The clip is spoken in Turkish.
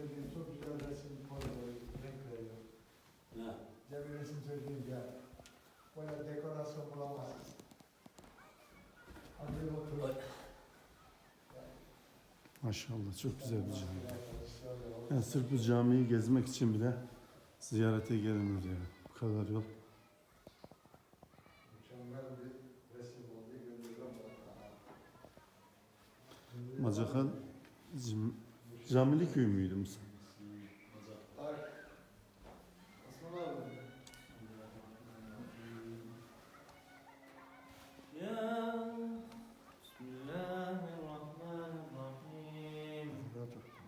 söylediğin çok güzel resim koyuyor, renk veriyor. Ne? Ya resim söyleyeyim ya. Böyle dekorasyon bulamazsın. Hadi otur. Maşallah çok güzel bir cami. Yani sırf bu camiyi gezmek için bile ziyarete gelinir yani. Bu kadar yol. Macakan Camili köy müydü Musa?